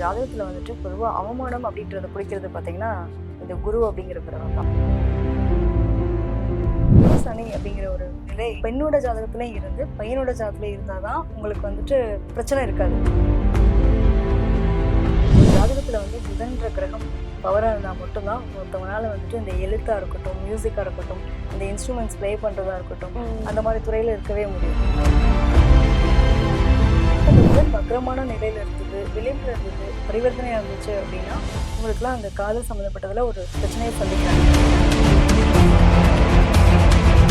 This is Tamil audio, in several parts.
ஜாதகத்துல வந்துட்டு பொதுவா அவமானம் அப்படின்றத குறிக்கிறது பாத்தீங்கன்னா இந்த குரு அப்படிங்கிற கிரகம் தான். சனி அப்படிங்கிற ஒரு நிலை பெண்ணோட ஜாதகத்துல இருந்து பையனோட ஜாதகத்துல இருந்தாதான் உங்களுக்கு வந்துட்டு பிரச்சனை இருக்காது. ஜாதகத்துல வந்து புதன்ற கிரகம் பவரா இருந்தா மட்டும்தான் ஒருத்தவங்களால வந்துட்டு இந்த எழுத்தா இருக்கட்டும் மியூசிக்கா இருக்கட்டும் இந்த இன்ஸ்ட்ருமெண்ட்ஸ் ப்ளே பண்றதா இருக்கட்டும் அந்த மாதிரி துறையில இருக்கவே முடியும். வக்ரமான நிலையில இருந்தது விளிம்புல இருந்தது பரிவர்த்தனை இருந்துச்சு அப்படின்னா உங்களுக்குலாம் அந்த காதல் சம்மந்தப்பட்டதுல ஒரு பிரச்சனையை சந்திக்கிறாங்க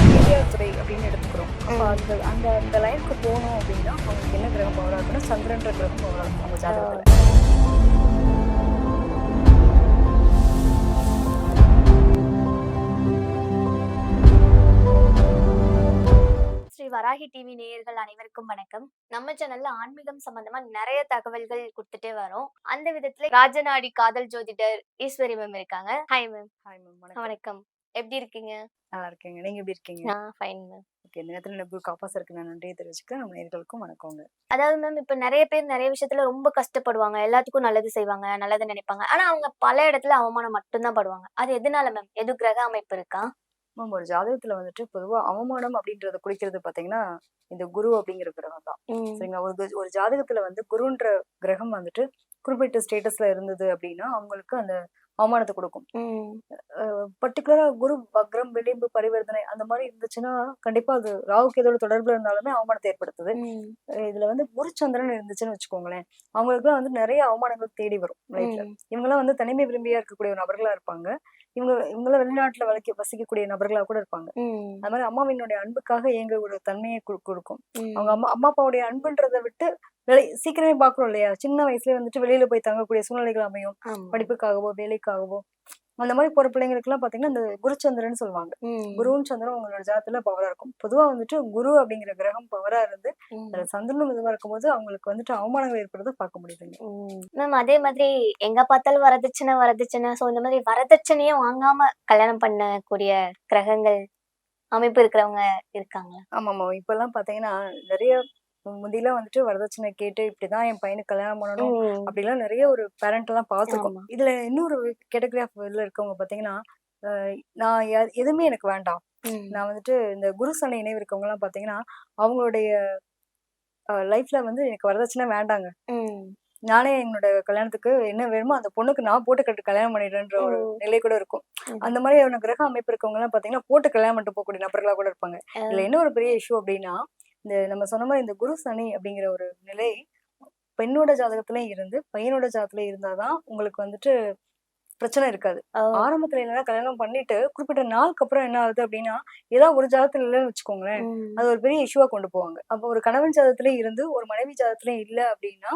மீடியா துறை அப்படின்னு எடுத்துக்கிறோம். அப்போ அந்த அந்த அந்த லைனுக்கு போகணும் அப்படின்னா அவங்களுக்கு என்ன கிரகம் பவராக இருக்குன்னா சந்திரன்ற கிரகம் பவராக இருக்கும் அவங்க ஜாதகத்தில். ஸ்ரீ வராகி டிவி நேயர்கள் அனைவருக்கும் வணக்கம். நம்ம சேனல்ல ஆன்மீகம் சம்பந்தமா நிறைய தகவல்கள் கொடுத்துட்டே வரோம். அந்த விதத்துல ராஜநாடி காதல் ஜோதிடர் ஈஸ்வரி மேம் இருக்காங்க. ஹாய் மேம் ஹாய் மேம் வணக்கம். எப்படி இருக்கீங்க? நல்லா இருக்கேங்க. நீங்க எப்படி இருக்கீங்க? நான் ஃபைன் மேம் ஓகே இந்த நேரத்தில் எனக்கு காப்பாஸ் இருக்கு. நான் நன்றியை தெரிவிச்சுக்கிறேன். நம்ம நேர்களுக்கும் வணக்கங்க. அதாவது மேம் இப்ப நிறைய பேர் நிறைய விஷயத்துல ரொம்ப கஷ்டப்படுவாங்க. எல்லாத்துக்கும் நல்லது செய்வாங்க நல்லது நினைப்பாங்க. ஆனா அவங்க பல இடத்துல அவமானம் மட்டும்தான் படுவாங்க. அது எதனால மேம் எது கிரக அமைப்பு இருக்கா? மேம் ஒரு ஜாதகத்துல வந்துட்டு பொதுவா அவமானம் அப்படின்றத குறிக்கிறது பாத்தீங்கன்னா இந்த குரு அப்படிங்கிற கிரகம் தான். சரிங்களா? ஒரு ஒரு ஜாதகத்துல வந்து குருன்ற கிரகம் வந்துட்டு குறிப்பிட்ட ஸ்டேட்டஸ்ல இருந்தது அப்படின்னா அவங்களுக்கு அந்த அவமானத்தை கொடுக்கும். பர்டிகுலரா குரு வக்ரம் விளிம்பு பரிவர்த்தனை அந்த மாதிரி இருந்துச்சுன்னா கண்டிப்பா அது ராகுக்கு எதோட தொடர்புல இருந்தாலுமே அவமானத்தை ஏற்படுத்துது. இதுல வந்து குருச்சந்திரன் இருந்துச்சுன்னு வச்சுக்கோங்களேன். அவங்களுக்குலாம் வந்து நிறைய அவமானங்கள் தேடி வரும் லைஃப்ல ம், இவங்கெல்லாம் வந்து தனிமை விரும்பியா இருக்கக்கூடிய ஒரு நபர்களா இருப்பாங்க. இவங்க இவங்களாம் வெளிநாட்டுல வளர்க்க வசிக்கக்கூடிய நபர்களா கூட இருப்பாங்க. அது மாதிரி அம்மாவினுடைய அன்புக்காக இயங்க ஒரு தன்மையை கொடுக்கும். அவங்க அம்மா அம்மா அப்பாவுடைய அன்புன்றதை விட்டு வெளி சீக்கிரமே பாக்குறோம் இல்லையா? சின்ன வயசுலயே வந்துட்டு வெளியில போய் தங்கக்கூடிய சூழ்நிலைகள் அமையும். படிப்புக்காகவோ வேலைக்காகவோ. அந்த மாதிரி போற பிள்ளைங்களுக்கு எல்லாம் பாத்தீங்கன்னா இந்த குருச்சந்திரன் சொல்லுவாங்க. குருவும் சந்திரன் உங்களோட ஜாதத்துல பவரா இருக்கும். பொதுவா வந்துட்டு குரு அப்படிங்கிற கிரகம் பவரா இருந்து சந்திரனும் இதுவா இருக்கும்போது அவங்களுக்கு வந்துட்டு அவமானங்கள் ஏற்படுறத பார்க்க முடியுதுங்க. மேம் அதே மாதிரி எங்க பார்த்தாலும் வரதட்சணை வரதட்சணை. சோ இந்த மாதிரி வரதட்சணையே வாங்காம கல்யாணம் பண்ணக்கூடிய கிரகங்கள் அமைப்பு இருக்கிறவங்க இருக்காங்களா? ஆமாமா இப்ப எல்லாம் பாத்தீங்கன்னா நிறைய முந்திலாம் வந்துட்டு வரதட்சணை கேட்டு இப்படிதான் என் பையனுக்கு கல்யாணம் பண்ணணும் அப்படிலாம் நிறைய ஒரு பேரண்ட் எல்லாம் பார்த்துருக்கோம். இதுல இன்னொரு கேட்டகரி ஆஃப் இதுல இருக்கவங்க பாத்தீங்கன்னா நான் எதுவுமே எனக்கு வேண்டாம். நான் வந்துட்டு இந்த குரு சண்டை இணைவு இருக்கவங்க எல்லாம் பாத்தீங்கன்னா அவங்களுடைய லைஃப்ல வந்து எனக்கு வரதட்சணை வேண்டாங்க. நானே என்னோட கல்யாணத்துக்கு என்ன வேணுமோ அந்த பொண்ணுக்கு நான் போட்டு கட்டு கல்யாணம் பண்ணிடுறேன்ற ஒரு. நிலை கூட இருக்கும். அந்த மாதிரியான கிரக அமைப்பு இருக்கவங்க எல்லாம் பாத்தீங்கன்னா போட்டு கல்யாணம் பண்ணிட்டு போகக்கூடிய நபர்களா கூட இருப்பாங்க. இதுல என்ன ஒரு பெரிய இஷ்யூ அப்படின்னா இந்த நம்ம சொன்ன மாதிரி இந்த குரு சனி அப்படிங்கிற ஒரு நிலை பெண்ணோட ஜாதகத்திலயும் இருந்து பையனோட ஜாதகத்துல இருந்தாதான் உங்களுக்கு வந்துட்டு பிரச்சனை இருக்காது. ஆரம்பத்துல என்னன்னா கல்யாணம் பண்ணிட்டு குறிப்பிட்ட நாளுக்கு அப்புறம் என்ன ஆகுது அப்படின்னா ஏதாவது ஒரு ஜாதகத்துல இல்லைன்னு வச்சுக்கோங்களேன். அது ஒரு பெரிய இஷ்யூவா கொண்டு போவாங்க. அப்போ ஒரு கணவன் ஜாதகத்திலயும் இருந்து ஒரு மனைவி ஜாதகத்திலயும் இல்ல அப்படின்னா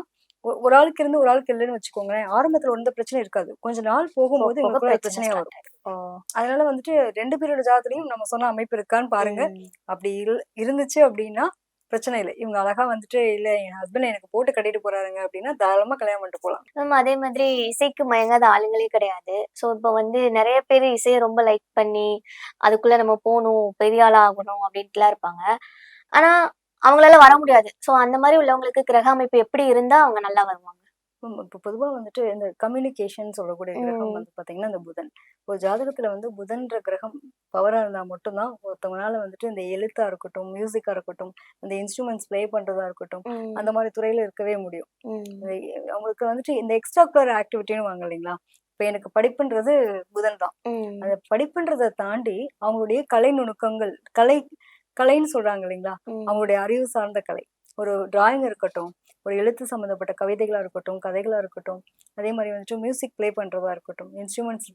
ஒரு ஆளுக்கு இருந்து ஒரு ஆளுக்கு இல்லைன்னு வச்சுக்கோங்களேன் ஆரம்பத்துல எந்த பிரச்சனை இருக்காது. கொஞ்ச நாள் போகும்போது பிரச்சனை பிரச்சனையா வரும் அதனால வந்துட்டு ரெண்டு பேரோட ஜாதகத்திலயும் நம்ம சொன்ன அமைப்பு இருக்கான்னு பாருங்க. அப்படி இருந்துச்சு அப்படின்னா பிரச்சனை இல்லை. இவங்க அழகா வந்துட்டு இல்ல என் ஹஸ்பண்ட் எனக்கு போட்டு கட்டிட்டு போறாருங்க அப்படின்னா தாராளமா கல்யாணம் பண்ணிட்டு போலாம். மேம் அதே மாதிரி இசைக்கு மயங்காத ஆளுங்களே கிடையாது. ஸோ இப்போ வந்து நிறைய பேர் இசையை ரொம்ப லைக் பண்ணி அதுக்குள்ள நம்ம போகணும் பெரிய ஆளா ஆகணும் அப்படின்ட்டுலாம் இருப்பாங்க. ஆனா அவங்களால வர முடியாது. ஸோ அந்த மாதிரி உள்ளவங்களுக்கு கிரக அமைப்பு எப்படி இருந்தா அவங்க நல்லா வருவாங்க. இப்ப பொதுவா வந்துட்டு இந்த கம்யூனிகேஷன் சொல்லக்கூடிய கிரகம். வந்து பாத்தீங்கன்னா இந்த புதன். ஒரு ஜாதகத்துல வந்து புதன்ற கிரகம் பவரா இருந்தா மட்டும்தான் ஒருத்தவங்களால வந்துட்டு இந்த எழுத்தா இருக்கட்டும் மியூசிக்கா இருக்கட்டும் இந்த இன்ஸ்ட்ருமெண்ட்ஸ் ப்ளே பண்றதா இருக்கட்டும் அந்த மாதிரி துறையில இருக்கவே முடியும். அவங்களுக்கு வந்துட்டு இந்த எக்ஸ்ட்ரா கலர் ஆக்டிவிட்டின்னு வாங்க இல்லைங்களா? இப்ப எனக்கு படிப்புன்றது புதன் தான். அந்த படிப்புன்றதை தாண்டி அவங்களுடைய கலை நுணுக்கங்கள் கலை கலைன்னு சொல்றாங்க இல்லைங்களா? அவங்களுடைய அறிவு சார்ந்த கலை. ஒரு டிராயிங் இருக்கட்டும் ஒரு எழுத்து சம்மந்தப்பட்ட கவிதைகளா இருக்கட்டும் கதைகளா இருக்கட்டும் அதே மாதிரி வந்துட்டு மியூசிக் ப்ளே பண்றதா இருக்கட்டும் இன்ஸ்ட்ருமெண்ட்ஸ்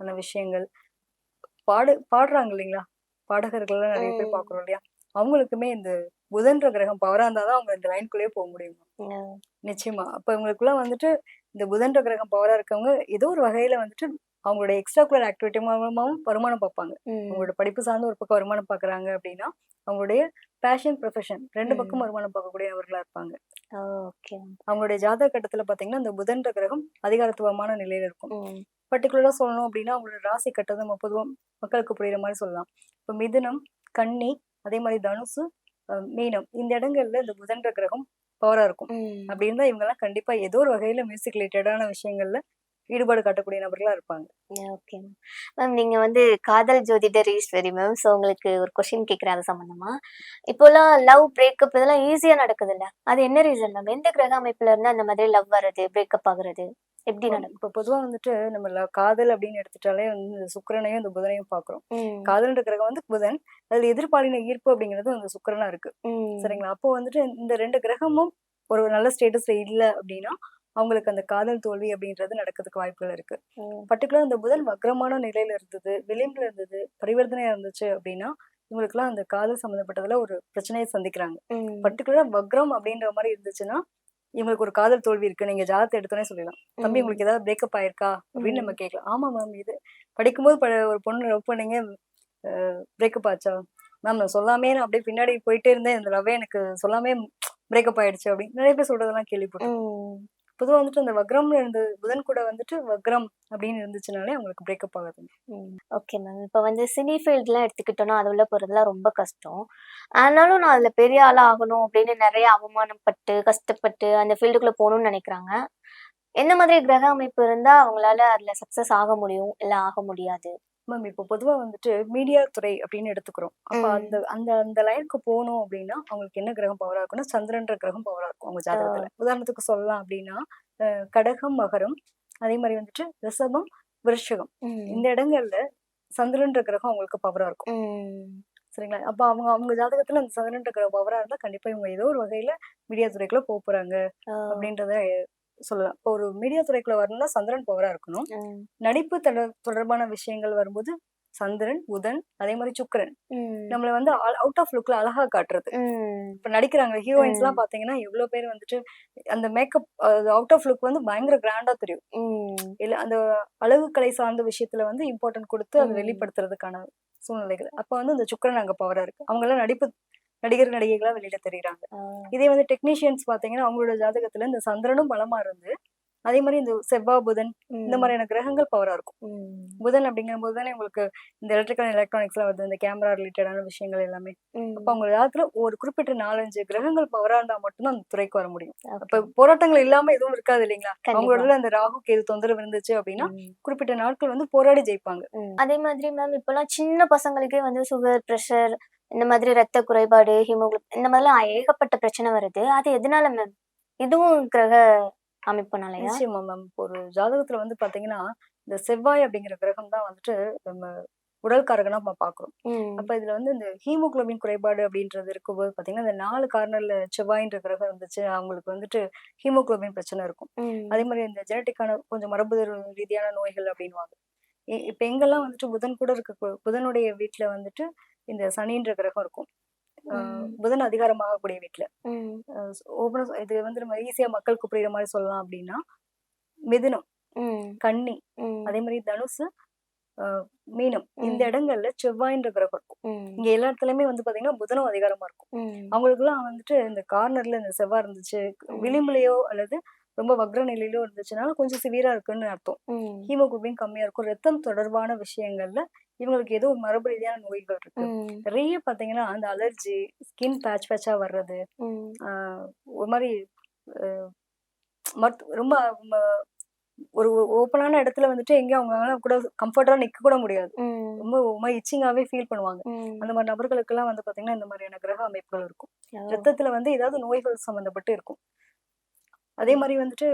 ஆன விஷயங்கள். பாடு பாடுறாங்க இல்லைங்களா? பாடகர்கள்லாம் நிறைய பேர் ம். பாக்குறோம் இல்லையா? அவங்களுக்குமே இந்த புதன்ற கிரகம் பவரா இருந்தாதான் அவங்க இந்த லைன்குள்ளேயே போக முடியும். நிச்சயமா. அப்ப இவங்களுக்குள்ள வந்துட்டு இந்த புதன்ற கிரகம் பவரா இருக்கவங்க ஏதோ ஒரு வகையில வந்துட்டு அவங்களோட எக்ஸ்ட்ரா குலர் ஆக்டிவிட்டி மூலமாவும் வருமானம் பார்ப்பாங்க. அவங்களோட படிப்பு சார்ந்து ஒரு பக்கம் வருமானம் பார்க்கறாங்க அப்படின்னா அவங்களுடைய பேஷன் ப்ரொஃபஷன் ரெண்டு பக்கம். வருமானம் பார்க்கக்கூடியவர்களா இருப்பாங்க. அவங்களுடைய ஜாதக கட்டத்துல பாத்தீங்கன்னா இந்த புதன்ற கிரகம் அதிகாரத்துவமான நிலையில இருக்கும். பர்டிகுலரா சொல்லணும் அப்படின்னா அவங்களோட ராசி கட்டத்தை நம்ம பொதுவா மக்களுக்கு புரியுற மாதிரி சொல்லலாம். இப்ப மிதுனம் கன்னி அதே மாதிரி தனுசு மீனம் இந்த இடங்கள்ல இந்த புதன்ற கிரகம் பவரா இருக்கும். அப்படி இருந்தா இவங்க எல்லாம் கண்டிப்பா ஏதோ ஒரு வகையில மியூசிக் ரிலேட்டடான விஷயங்கள்ல ஈடுபாடு காட்டக்கூடிய நபர்களா இருப்பாங்க. ஓகே மேம் மேம் நீங்க வந்து காதல் ஜோதிடர் ஈஸ்வரி மேம் ஸோ உங்களுக்கு ஒரு கொஸ்டின் கேட்குறேன் அது சம்பந்தமா? இப்போலாம் லவ் பிரேக்கப் இதெல்லாம் ஈஸியா நடக்குது இல்ல? அது என்ன ரீசன் மேம் எந்த கிரக அமைப்புல இருந்து அந்த மாதிரி லவ் வர்றது பிரேக்கப் ஆகுறது? எப்படி நடக்கும்? இப்ப பொதுவா வந்துட்டு நம்ம காதல் அப்படின்னு எடுத்துட்டாலே வந்து சுக்கிரனையும் இந்த புதனையும் பாக்குறோம். ம், காதல்ன்ற கிரகம் வந்து புதன். அதுல எதிர்பாலின ஈர்ப்பு அப்படிங்கிறது அந்த சுக்கிரனா இருக்கு. சரிங்களா? அப்போ வந்துட்டு இந்த ரெண்டு கிரகமும் ஒரு நல்ல ஸ்டேட்டஸ்ல இல்ல அப்படின்னா அவங்களுக்கு அந்த காதல் தோல்வி அப்படின்றது நடக்கிறதுக்கு வாய்ப்புகள் இருக்கு. பர்டிகுலர் இந்த புதன் வக்ரமான நிலையில இருந்தது விளிம்புல இருந்தது பரிவர்த்தனையா இருந்துச்சு அப்படின்னா இவங்களுக்குலாம் அந்த காதல் சம்மந்தப்பட்டதுல ஒரு பிரச்சனையை சந்திக்கிறாங்க. பர்டிகுலரா வக்ரம் அப்படின்ற மாதிரி இருந்துச்சுன்னா இவங்களுக்கு ஒரு காதல் தோல்வி இருக்கு நீங்க ஜாதகத்தை எடுத்தோன்னே சொல்லலாம் தம்பி உங்களுக்கு ஏதாவது பிரேக்கப் ஆயிருக்கா அப்படின்னு. நம்ம கேட்கலாம். ஆமா மேம் இது படிக்கும்போது ஒரு பொண்ணு லவ் பண்ணீங்க பிரேக்கப் ஆச்சா? மேம் நான் சொல்லாமே நான் அப்படியே பின்னாடி போயிட்டே இருந்தேன் இந்த லவ்வே எனக்கு சொல்லாமே பிரேக்கப் ஆயிடுச்சு அப்படின்னு நிறைய பேர் சொல்றதெல்லாம் கேள்விப்பட்டேன் பொதுவாக வந்துட்டு அந்த வக்ரம்ல இருந்து புதன் கூட வந்துட்டு வக்ரம் அப்படின்னு இருந்துச்சுனாலே அவங்களுக்கு பிரேக்கப் ஆகுது ம். ஓகே மேம் இப்போ வந்து சினி ஃபீல்ட்லாம் எடுத்துக்கிட்டோம்னா அது உள்ள போகிறதுலாம் ரொம்ப கஷ்டம். ஆனாலும் நான் அதில் பெரிய ஆளாக ஆகணும் அப்படின்னு நிறைய அவமானப்பட்டு கஷ்டப்பட்டு அந்த ஃபீல்டுக்குள்ளே போகணும்னு நினைக்கிறாங்க. என்ன மாதிரி கிரக அமைப்பு இருந்தால் அவங்களால அதில் சக்ஸஸ் ஆக முடியும்? இல்லை ஆக முடியாது. மேம் இப்போ பொதுவா வந்துட்டு மீடியா துறை அப்படின்னு எடுத்துக்கிறோம். அப்ப. அந்த அந்த அந்த லைனுக்கு போகணும் அப்படின்னா அவங்களுக்கு என்ன கிரகம் பவரா இருக்கும்னா சந்திரன்ற கிரகம் பவரா இருக்கும் அவங்க ஜாதகத்துல. உதாரணத்துக்கு சொல்லலாம் அப்படின்னா கடகம் மகரம் அதே மாதிரி வந்துட்டு ரிஷபம் விருஷகம். இந்த இடங்கள்ல சந்திரன்ற கிரகம் அவங்களுக்கு பவரா இருக்கும். சரிங்களா? அப்ப அவங்க அவங்க ஜாதகத்துல அந்த சந்திரன்ற கிரகம் பவரா இருந்தா கண்டிப்பா இவங்க ஏதோ ஒரு வகையில மீடியா துறைக்குள்ள போக போறாங்க அப்படின்றத சொல்லலாம். இப்போ ஒரு மீடியா துறைக்குள்ள வரணும்னா சந்திரன் பவரா இருக்கணும். நடிப்பு தொடர் தொடர்பான விஷயங்கள் வரும்போது சந்திரன் புதன் அதே மாதிரி சுக்கிரன். நம்மள வந்து அவுட் ஆஃப் லுக்ல அழகா காட்டுறது. இப்ப நடிக்கிறாங்க ஹீரோயின்ஸ் எல்லாம் பாத்தீங்கன்னா எவ்வளவு பேர் வந்துட்டு அந்த மேக்கப் அவுட் ஆஃப் லுக் வந்து பயங்கர கிராண்டா தெரியும். இல்ல அந்த அழகு கலை சார்ந்த விஷயத்துல வந்து இம்பார்ட்டன்ட் கொடுத்து அதை. வெளிப்படுத்துறதுக்கான சூழ்நிலைகள். அப்ப வந்து அந்த சுக்கிரன் அங்க பவரா இருக்கு. அவங்க எல்லாம் நடிப்பு நடிகர் நடிகைகளா வெளியில தெரியுறாங்க இதே வந்து டெக்னீஷியன்ஸ் பாத்தீங்கன்னா அவங்களோட ஜாதகத்துல இந்த சந்திரனும் பலமா இருந்து அதே மாதிரி இந்த செவ்வாய் புதன் இந்த மாதிரியான கிரகங்கள் பவரா இருக்கும் புதன் அப்படிங்கிற போது தானே உங்களுக்கு இந்த எலக்ட்ரிக்கல் எலக்ட்ரானிக்ஸ்லாம் வருது இந்த கேமரா ரிலேட்டடான விஷயங்கள் எல்லாமே. அப்ப அவங்க ஜாதத்துல ஒரு குறிப்பிட்ட நாலஞ்சு கிரகங்கள் பவரா இருந்தா மட்டும்தான் அந்த துறைக்கு வர முடியும். அப்ப போராட்டங்கள் இல்லாம எதுவும் இருக்காது இல்லைங்களா. அவங்களோட அந்த ராகு கேது தொந்தரவு இருந்துச்சு அப்படின்னா. குறிப்பிட்ட நாட்கள் வந்து போராடி ஜெயிப்பாங்க. அதே மாதிரி மேம் இப்பெல்லாம் சின்ன பசங்களுக்கே வந்து சுகர் பிரஷர் இந்த மாதிரி ரத்த குறைபாடு ஹீமோகுளோபின் இந்த மாதிரிலாம் ஏகப்பட்ட பிரச்சனை வருது. அது எதனால மேம் இதுவும் கிரக அமைப்புனாலயா நிச்சயமா மேம் ஒரு ஜாதகத்துல வந்து பாத்தீங்கன்னா இந்த செவ்வாய் அப்படிங்கிற கிரகம் தான் வந்துட்டு நம்ம உடல் காரகனா நம்ம பாக்குறோம். அப்ப இதுல வந்து இந்த ஹீமோகுளோபின் குறைபாடு அப்படின்றது இருக்கும்போது பாத்தீங்கன்னா இந்த நாலு கார்னர்ல செவ்வாயின்ற கிரகம் இருந்துச்சு அவங்களுக்கு வந்துட்டு ஹீமோகுளோபின் பிரச்சனை இருக்கும். அதே மாதிரி இந்த ஜெனட்டிக்கான கொஞ்சம் மரபு ரீதியான நோய்கள் அப்படின்வாங்க இப்ப எங்கெல்லாம் வந்துட்டு புதன் கூட இருக்க புதனுடைய வீட்டுல வந்துட்டு இந்த சனின்ற கிரகம் இருக்கும். புதன் அதிகாரமாகக்கூடிய வீட்டுல ஓபன இது வந்து நம்ம ஈஸியா மக்களுக்கு புரியுற மாதிரி சொல்லலாம் அப்படின்னா மிதுனம் கன்னி அதே மாதிரி தனுசு ஆஹ் மீனம் இந்த. இடங்கள்ல செவ்வாயின்ற கிரகம் இருக்கும். இங்க எல்லா இடத்துலயுமே வந்து பாத்தீங்கன்னா புதனும் அதிகாரமா இருக்கும். அவங்களுக்கு எல்லாம் வந்துட்டு இந்த கார்னர்ல இந்த செவ்வாய் இருந்துச்சு விளிம்புலயோ அல்லது ரொம்ப வக்ர நிலையிலோ இருந்துச்சுனால கொஞ்சம் சிவியரா இருக்குன்னு அர்த்தம். ஹீமோகுளோபின் கம்மியா இருக்கும். ரத்தம் தொடர்பான விஷயங்கள்ல இவங்களுக்கு ஏதோ மரபு ரீதியான நோய்கள் இருக்கு. நிறைய பாத்தீங்கன்னா அந்த அலர்ஜி ஸ்கின் பேட்ச் பேட்சா வர்றது ஒரு மாதிரி மருத்து- ரொம்ப ஒரு ஓப்பனான இடத்துல வந்துட்டு எங்கேயும் அவங்களால கூட கம்ஃபர்டா நிக்க கூட முடியாது. ரொம்ப மாதிரி இச்சிங்காவே ஃபீல் பண்ணுவாங்க. அந்த மாதிரி நபர்களுக்கெல்லாம் வந்து பாத்தீங்கன்னா இந்த மாதிரியான கிரக அமைப்புகள் இருக்கும். ரத்தத்துல வந்து ஏதாவது நோய்கள் சம்பந்தப்பட்டு இருக்கும். அதே மாதிரி வந்துட்டு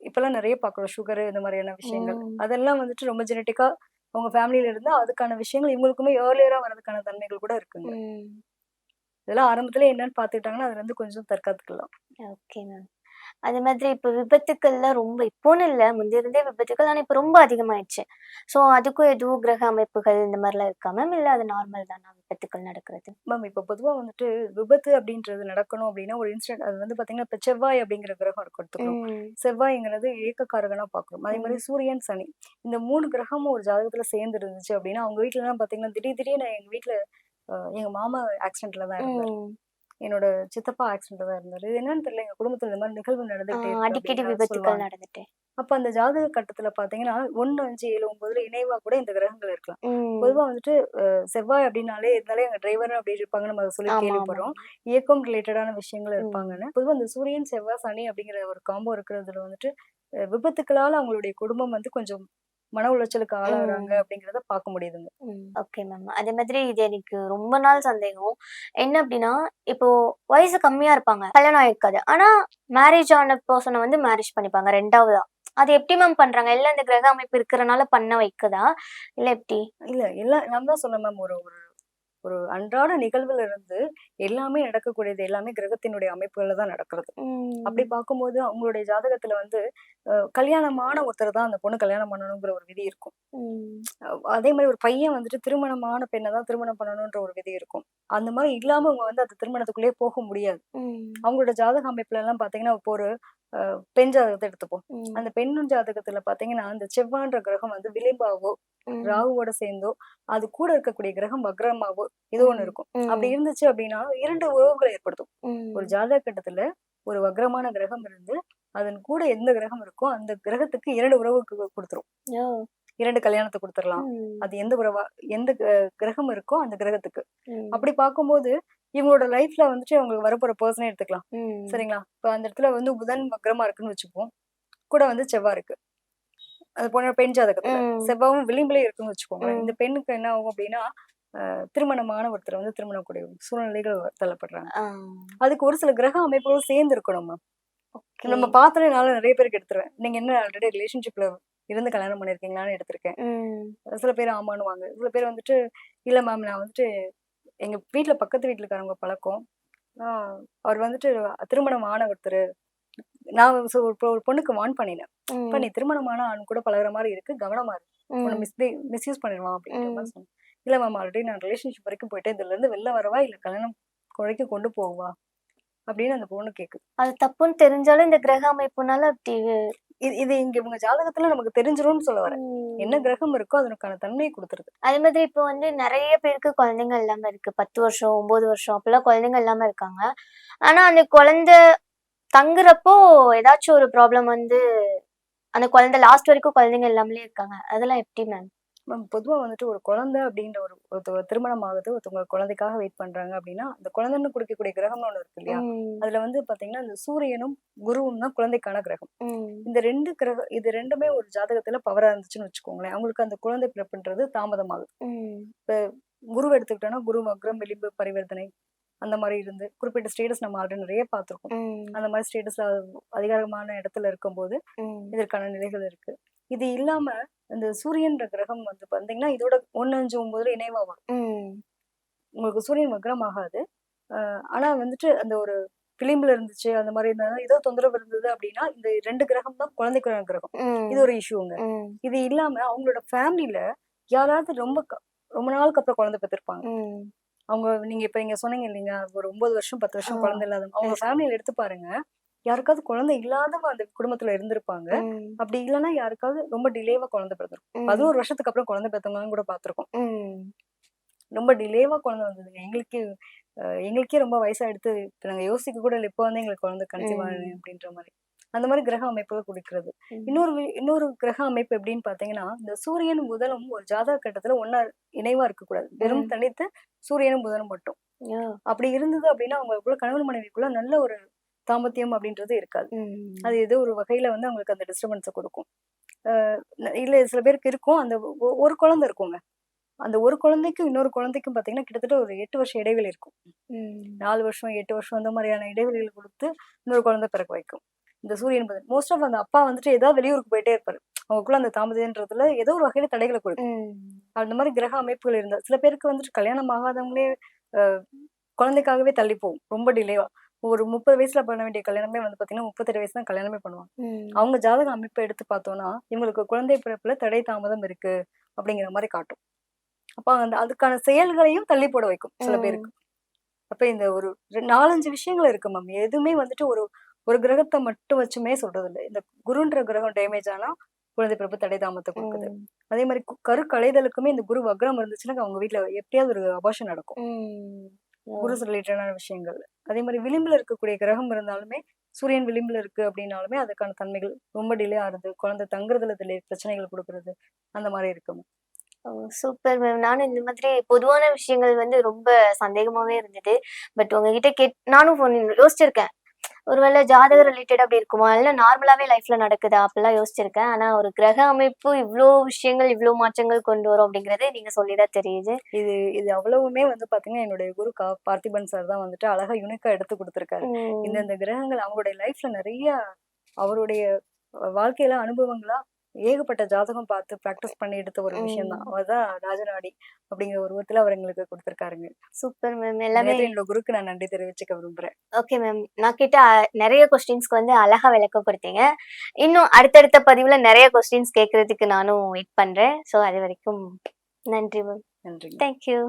இப்பெல்லாம் நிறைய பாக்குறோம் சுகர் இந்த மாதிரியான விஷயங்கள். அதெல்லாம் வந்துட்டு ரொம்ப ஜெனட்டிக்கா அவங்க ஃபேமிலியில இருந்தா அதுக்கான விஷயங்கள் இவங்களுக்குமே ஏர்லியரா வர்றதுக்கான தன்மைகள் கூட இருக்குங்க. இதெல்லாம் ஆரம்பத்துல என்னன்னு பாத்துக்கிட்டாங்கன்னா அதுல இருந்து கொஞ்சம் தற்காத்துக்கலாம். Okay ma'am. அதே மாதிரி இப்போ விபத்துக்கள்லாம் ரொம்ப இப்போன்னு இல்லை. முந்தைய இருந்தே விபத்துக்கள் ஆனால் இப்போ ரொம்ப அதிகமாயிடுச்சு. ஸோ அதுக்கும் எதுவும் கிரக அமைப்புகள் இந்த மாதிரிலாம் இருக்கா மேம் இல்லை அது நார்மல் தானா விபத்துக்கள் நடக்கிறது? மேம் இப்ப பொதுவா வந்துட்டு விபத்து அப்படின்றது நடக்கணும் அப்படின்னா ஒரு இன்சிடென்ட் அது வந்து பாத்தீங்கன்னா இப்ப செவ்வாய் அப்படிங்கிற கிரகம் எடுத்துக்கிறோம் செவ்வாய்ங்கிறது இயக்கக்காரகனா பாக்குறோம். அதே மாதிரி சூரியன் சனி. இந்த மூணு கிரகமும் ஒரு ஜாதகத்துல சேர்ந்து இருந்துச்சு அப்படின்னா அவங்க வீட்டுல எல்லாம் பாத்தீங்கன்னா திடீர் திடீர்னு எங்க வீட்டுல எங்க மாமா ஆக்சிடென்ட்ல தான் இருந்தாரு. என்னோட சித்தப்பா ஆக்சிடென்ட்ல தான் இருந்தாரு இது என்னன்னு தெரியல எங்க குடும்பத்துல இந்த மாதிரி நிகழ்வு இருக்கு அடிக்கடி விபத்துக்கள் நடந்துட்டு அப்ப அந்த ஜாதக கட்டத்துல பாத்தீங்கன்னா ஒண்ணு அஞ்சு ஏழு ஒன்பதுல இணைவா கூட இந்த கிரகங்கள் இருக்கலாம். பொதுவா வந்துட்டு செவ்வாய் அப்படின்னாலே இருந்தாலே எங்க டிரைவர் அப்படி இருப்பாங்க நம்ம சொல்லி. கேள்விப்படுறோம் இயக்கம் ரிலேட்டடான விஷயங்கள். இருப்பாங்கன்னு பொதுவா இந்த சூரியன் செவ்வாய் சனி அப்படிங்கிற ஒரு காம்போ இருக்கிறதுல வந்துட்டு விபத்துக்களால அவங்களுடைய குடும்பம் வந்து கொஞ்சம் மன உளைச்சலுக்கு ஆளாகிறாங்க. அப்படிங்கறத பார்க்க முடியுதுங்க. ஓகே மேம் அதே மாதிரி இது எனக்கு ரொம்ப நாள் சந்தேகம். என்ன அப்படின்னா இப்போ வயசு கம்மியா இருப்பாங்க. கல்யாணம் ஆயிருக்காது. ஆனா மேரேஜ் ஆன பர்சனை வந்து மேரேஜ் பண்ணிப்பாங்க ரெண்டாவதா. அது எப்படி மேம் பண்றாங்க? இல்ல இந்த கிரக அமைப்பு இருக்கிறனால பண்ண வைக்குதா? இல்ல எப்படி? இல்ல எல்லாம் நான் தான் சொன்னேன் மேம் ஒரு ஒரு ஒரு அன்றாட நிகழ்வுல இருந்து எல்லாமே நடக்கக்கூடியது எல்லாமே கிரகத்தினுடைய அமைப்புகள்ல தான் நடக்கிறது. அப்படி பார்க்கும்போது அவங்களுடைய ஜாதகத்துல வந்து கல்யாணமான ஒருத்தர் தான் அந்த பொண்ணு கல்யாணம் பண்ணணுங்கிற ஒரு விதி இருக்கும். அதே மாதிரி ஒரு பையன் வந்துட்டு திருமணமான பெண்ணை தான் திருமணம் பண்ணணுன்ற ஒரு விதி இருக்கும். அந்த மாதிரி இல்லாம அவங்க வந்து அந்த திருமணத்துக்குள்ளேயே போக முடியாது. அவங்களோட ஜாதக அமைப்புல எல்லாம் பாத்தீங்கன்னா இப்போ ஒரு அஹ், பெண் ஜாதகத்தை எடுத்துப்போம். அந்த பெண்ணும் ஜாதகத்துல பாத்தீங்கன்னா அந்த செவ்வான்ற கிரகம் வந்து விளிம்பாவோ ராகுவோட சேர்ந்தோ அது கூட இருக்கக்கூடிய கிரகம் வக்ரமாவோ ஏதோ ஒண்ணு இருக்கும். அப்படி இருந்துச்சு அப்படின்னா இரண்டு உறவுகளை ஏற்படுத்தும். ஒரு ஜாதக கட்டத்துல ஒரு வக்ரமான கிரகம் இருந்து அதன் கூட எந்த கிரகம் இருக்கோ அந்த கிரகத்துக்கு இரண்டு உறவுக்கு கொடுத்துரும். இரண்டு கல்யாணத்தை கொடுத்துடலாம் அது எந்த உறவா எந்த கிர- கிரகம் இருக்கோ அந்த கிரகத்துக்கு. அப்படி பார்க்கும்போது இவங்களோட லைஃப்ல வந்துட்டு அவங்களுக்கு வரப்போற பர்சனே எடுத்துக்கலாம். சரிங்களா? இப்ப அந்த இடத்துல வந்து புதன் வக்ரமா இருக்குன்னு வச்சுப்போம். கூட வந்து செவ்வாய் இருக்கு. அது போன பெண் ஜாதகத்துல செவ்வாவும் விளிம்புலயே இருக்குன்னு வச்சுக்கோங்களேன். ம். இந்த பெண்ணுக்கு என்ன ஆகும் அப்படின்னா திருமணமான ஒருத்தர் வந்து திருமணம் கூடிய சூழ்நிலைகள் தள்ளப்படுறாங்க. அதுக்கு ஒரு சில கிரக அமைப்புகளும் சேர்ந்து இருக்கணும் மேம் நம்ம நானும் நிறைய பேருக்கு எடுத்துருவேன். நீங்க என்ன ஆல்ரெடி ரிலேஷன்ஷிப்ல இருந்து கல்யாணம் பண்ணிருக்கீங்களான்னு எடுத்திருக்கேன். சில பேர் ஆமானுவாங்க சில பேர் வந்துட்டு இல்ல மேம் நான் வந்துட்டு எங்க வீட்ல பக்கத்து வீட்டுக்காரங்க பழக்கம். ஆஹ் அவர் வந்துட்டு திருமணம் ஆன ஒருத்தர். நான் ஒரு பொண்ணுக்கு வான் பண்ணினேன். இப்ப நீ திருமணமான ஆண் கூட பழகுற மாதிரி இருக்கு. கவனமா இருக்கு மிஸ்யூஸ் பண்ணிடுவான் அப்படின்ற மாதிரி சொன்னேன். இல்ல மேம் ஆல்ரெடி நான் ரிலேஷன்ஷிப் வரைக்கும் போயிட்டேன். இதுல இருந்து வெளில வரவா? இல்ல கல்யாணம் குழைக்க கொண்டு போவா? அப்படின்னு அந்த பொண்ணு கேக்குது. அது தப்புன்னு தெரிஞ்சாலும் இந்த கிரக அமைப்புனால அப்படி இது இது இங்க இவங்க ஜாதகத்துல நமக்கு தெரிஞ்சிரும்னு சொல்ல வரேன். என்ன கிரகம் இருக்கோ அதற்கான தன்மையை கொடுத்துருது. அதே மாதிரி இப்போ வந்து நிறைய பேருக்கு குழந்தைங்க இல்லாம இருக்கு. பத்து வருஷம் ஒன்பது வருஷம் அப்பெல்லாம் குழந்தைங்க இல்லாம இருக்காங்க. ஆனா அந்த குழந்தை தங்குறப்போ ஏதாச்சும் ஒரு ப்ராப்ளம் வந்து அந்த குழந்தை லாஸ்ட் வரைக்கும் குழந்தைங்க இல்லாமலே இருக்காங்க. அதெல்லாம் எப்படி மேம் மேம் பொதுவா வந்துட்டு ஒரு குழந்தை அப்படின்ற ஒரு ஒருத்தவங்க திருமணம் ஆகுது ஒருத்தவங்க குழந்தைக்காக வெயிட் பண்றாங்க அப்படின்னா அந்த குழந்தைன்னு கொடுக்கக்கூடிய கிரகம்னு ஒண்ணு இருக்கு இல்லையா? அதுல வந்து பாத்தீங்கன்னா இந்த சூரியனும் குருவும் தான் குழந்தைக்கான கிரகம். இந்த ரெண்டு கிரக இது ரெண்டுமே ஒரு ஜாதகத்துல பவரா இருந்துச்சுன்னு வச்சுக்கோங்களேன். அவங்களுக்கு அந்த குழந்தை பிறப்புன்றது தாமதமாகுது. குரு எடுத்துக்கிட்டோம்னா குரு வக்ரம் விளிம்பு பரிவர்த்தனை அந்த மாதிரி இருந்து குறிப்பிட்ட ஸ்டேட்டஸ் நம்ம ஆல்ரெடி நிறைய பார்த்திருக்கோம். அந்த மாதிரி ஸ்டேட்டஸ்ல அதிகாரமான இடத்துல இருக்கும்போது இதற்கான நிலைகள் இருக்கு. இது இல்லாம இந்த சூரியன்ற கிரகம் வந்து பாத்தீங்கன்னா இதோட ஒன்னு அஞ்சு ஒன்பதுல இணைவா வரும் உங்களுக்கு சூரியன் வக்ரம் ஆகாது. ஆனா வந்துட்டு அந்த ஒரு பிலிம்புல இருந்துச்சு அந்த மாதிரி இருந்தா ஏதோ தொந்தரவு இருந்தது அப்படின்னா இந்த ரெண்டு கிரகம் தான் குழந்தைக்கான கிரகம். இது ஒரு இஷ்யூங்க இது இல்லாம அவங்களோட ஃபேமிலில யாராவது ரொம்ப ரொம்ப நாளுக்கு அப்புறம் குழந்தை பெற்றிருப்பாங்க அவங்க நீங்க இப்ப நீங்க சொன்னீங்க இல்லைங்க ஒரு ஒன்பது வருஷம் பத்து வருஷம். குழந்தை இல்லாதவங்க. அவங்க ஃபேமிலியில எடுத்து பாருங்க. யாருக்காவது குழந்தை இல்லாதவங்க அந்த குடும்பத்துல இருந்திருப்பாங்க. அப்படி இல்லைன்னா யாருக்காவது ரொம்ப டிலேவா குழந்தை பிறந்திருக்கும். பதினோரு வருஷத்துக்கு அப்புறம் குழந்தை பெற்றவங்க கூட பார்த்திருக்கோம். ரொம்ப டிலேவா குழந்தை வந்ததுங்க எங்களுக்கு எங்களுக்கே ரொம்ப வயசாயிடுத்து இப்ப நாங்க யோசிக்க கூட இல்லை. இப்போ வந்து எங்களுக்கு குழந்தை கன்சீவ். ஆகுது அப்படின்ற மாதிரி. அந்த மாதிரி கிரக அமைப்புகள் கொடுக்கிறது இன்னொரு இன்னொரு கிரக அமைப்பு எப்படின்னு பாத்தீங்கன்னா இந்த சூரியன் புதனும் ஒரு ஜாதக கட்டத்துல ஒன்னா இணைவா இருக்கக்கூடாது. வெறும். தனித்து சூரியனும் புதனும் மட்டும். அப்படி இருந்தது அப்படின்னா அவங்களுக்குள்ள கணவன் மனைவிக்குள்ள நல்ல ஒரு தாம்பத்தியம் அப்படின்றது இருக்காது. அது ஏதோ ஒரு வகையில வந்து அவங்களுக்கு அந்த டிஸ்டர்பன்ஸை கொடுக்கும். இல்ல சில பேருக்கு இருக்கும். அந்த ஒரு குழந்தை இருக்குங்க. அந்த ஒரு குழந்தைக்கும் இன்னொரு குழந்தைக்கும் பாத்தீங்கன்னா கிட்டத்தட்ட ஒரு எட்டு வருஷம் இடைவெளி இருக்கும். நாலு வருஷம் எட்டு வருஷம் அந்த மாதிரியான இடைவெளிகள் கொடுத்து இன்னொரு குழந்தை பிறக்க வைக்கும். இந்த சூரியன் புதன் மோஸ்ட் ஆஃப் அந்த அப்பா வந்துட்டு ஏதாவது வெளியூருக்கு போயிட்டே இருப்பாரு. அவங்களுக்குள்ள அந்த தாமதன்றதுல ஏதோ ஒரு வகையில தடைகளை கொடுக்கும். அந்த மாதிரி கிரக அமைப்புகள் இருந்தா சில பேருக்கு வந்துட்டு கல்யாணம் ஆகாதவங்களே குழந்தைக்காகவே தள்ளி போகும். ரொம்ப டிலேவா ஒரு முப்பது வயசுல பண்ண வேண்டிய கல்யாணமே வந்து பாத்தீங்கன்னா முப்பத்தெட்டு வயசு தான் கல்யாணமே பண்ணுவாங்க. அவங்க ஜாதக அமைப்பை எடுத்து பார்த்தோம்னா இவங்களுக்கு குழந்தை பிறப்புல தடை தாமதம் இருக்கு அப்படிங்கிற மாதிரி காட்டும். அப்ப அந்த அதுக்கான செயல்களையும் தள்ளி போட வைக்கும் சில பேருக்கு. அப்ப இந்த ஒரு நாலஞ்சு விஷயங்கள் இருக்கு மேம் எதுவுமே வந்துட்டு ஒரு ஒரு கிரகத்தை மட்டும் வச்சுமே சொல்றது இல்லை இந்த குருன்ற கிரகம் டேமேஜ் ஆனா குழந்தை பிறப்பு தடை தாமதத்தை கொடுக்குது. அதே மாதிரி கரு களைதலுக்குமே இந்த குரு வக்ரம் இருந்துச்சுன்னா அவங்க வீட்ல எப்படியாவது ஒரு அபாஷன் நடக்கும். குரு ரிலேட்டடான விஷயங்கள். அதே மாதிரி விளிம்புல இருக்கக்கூடிய கிரகம் இருந்தாலுமே சூரியன் விளிம்புல இருக்கு அப்படின்னாலுமே அதுக்கான தன்மைகள் ரொம்ப டிலே ஆகுது. குழந்தை தங்குறதுல டிலே பிரச்சனைகள் கொடுக்கறது அந்த மாதிரி இருக்கும். சூப்பர் மேம் நானும் இந்த மாதிரி பொதுவான விஷயங்கள் வந்து ரொம்ப சந்தேகமாவே இருந்தது. பட் உங்ககிட்ட கேட் நானும் யோசிச்சிருக்கேன். ஒருவேளை ஜாதக ரிலேட்டட் அப்படி இருக்குமா? இல்ல நார்மலாவே லைஃப்ல நடக்குதா? அப்படிலாம் யோசிச்சிருக்கேன். ஆனா ஒரு கிரக அமைப்பு இவ்ளோ விஷயங்கள் இவ்ளோ மாற்றங்கள் கொண்டு வரும் அப்படிங்கறது நீங்க சொல்லிதான் தெரியுது. இது இது அவ்வளவுமே வந்து பாத்தீங்கன்னா என்னுடைய குரு கா பார்த்திபன் சார் தான் வந்துட்டு அழகா யுனிக்கா எடுத்து கொடுத்திருக்காரு. இந்தந்த கிரகங்கள் அவங்களுடைய லைஃப்ல நிறைய அவருடைய வாழ்க்கையில அனுபவங்களா ஏகப்பட்ட ஜாதகம் பார்த்து ப்ராக்டிஸ் பண்ணி எடுத்த ஒரு விஷயம் தான். அதுதான் ராஜநாடி அப்படிங்கிற ஒரு உருவத்துல அவர் எங்களுக்கு கொடுத்திருக்காருங்க. சூப்பர் மேம் எல்லாமே என்னோட குருக்கு நான் நன்றி தெரிவிச்சுக்க விரும்புறேன். ஓகே மேம் நான் கிட்ட நிறைய கொஸ்டின்ஸ்க்கு வந்து அழகா விளக்கம் கொடுத்தீங்க இன்னும் அடுத்தடுத்த பதிவுல நிறைய கொஸ்டின்ஸ் கேட்கறதுக்கு நானும் வெயிட் பண்றேன். ஸோ அது வரைக்கும் நன்றி மேம் நன்றிங்க. தேங்க்யூ